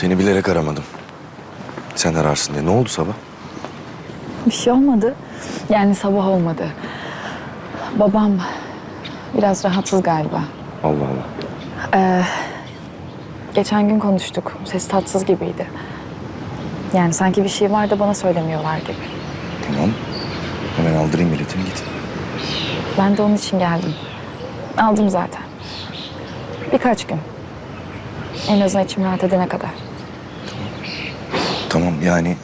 Seni bilerek aramadım. Sen ararsın diye. Ne oldu sabah? Bir şey olmadı. Yani sabah olmadı. Babam biraz rahatsız galiba. Allah Allah. Geçen gün konuştuk. Ses tatsız gibiydi. Yani sanki bir şey var da bana söylemiyorlar gibi. Tamam. Hemen aldırayım biletini git. Ben de onun için geldim. Aldım zaten. Birkaç gün. En azından içim rahat edene kadar. Tamam yani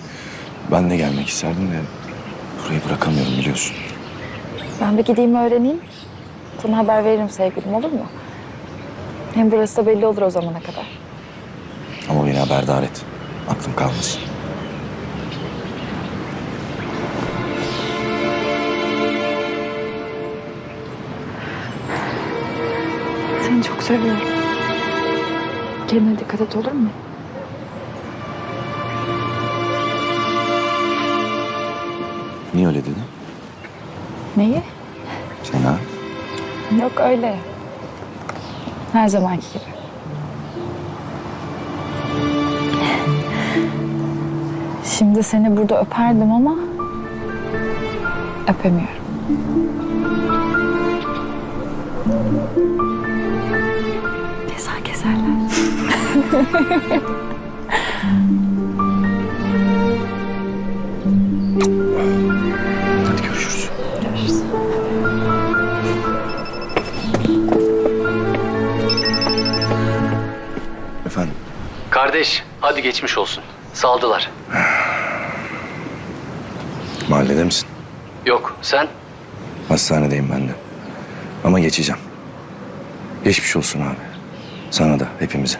ben de gelmek isterdim de burayı bırakamıyorum biliyorsun. Ben bir gideyim öğreneyim. Sana haber veririm sevgilim olur mu? Hem burası da belli olur o zamana kadar. Ama beni haberdar et. Aklım kalmasın. Seni çok seviyorum. Kendine dikkat et olur mu? Niye öyle dedin? Neyi? Sena. Yok öyle. Her zamanki gibi. Şimdi seni burada öperdim ama öpemiyorum. Ceza keserler. Efendim. Kardeş, hadi geçmiş olsun. Saldılar. Mahallede misin? Yok, sen? Hastanedeyim ben de. Ama geçeceğim. Geçmiş olsun abi. Sana da hepimize.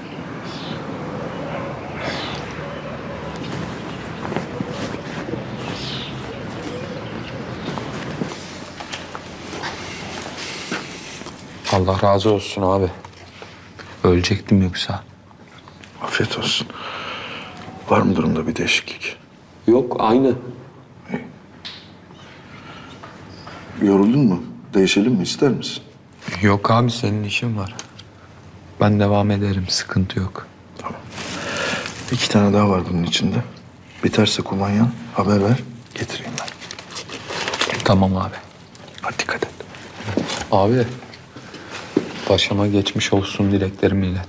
Allah razı olsun abi. Ölecektim yoksa. Afiyet olsun. Var mı durumda bir değişiklik? Yok aynı. Yoruldun mu? Değişelim mi? ister misin? Yok abi senin işin var. Ben devam ederim sıkıntı yok. İki tane daha var bunun içinde. Biterse kumanyan haber ver. Getireyim ben. Tamam abi. Hadi dikkat et. Abi başıma geçmiş olsun dileklerimi ilet.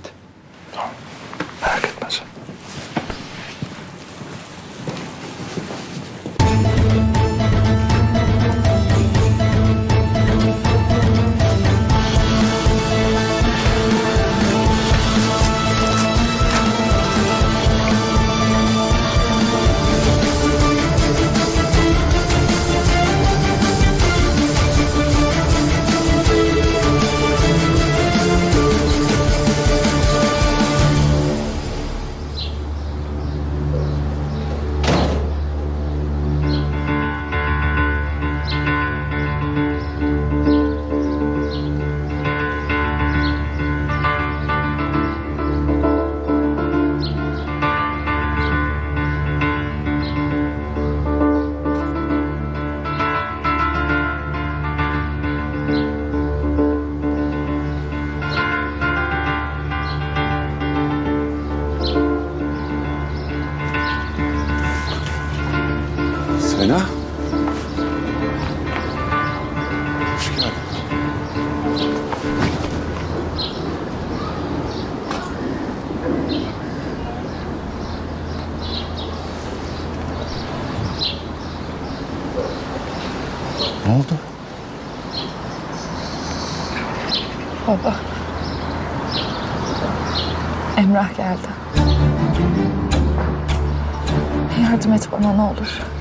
Sena. Hoş geldin. Ne oldu? Baba. Emrah geldi. Yardım et bana ne olur.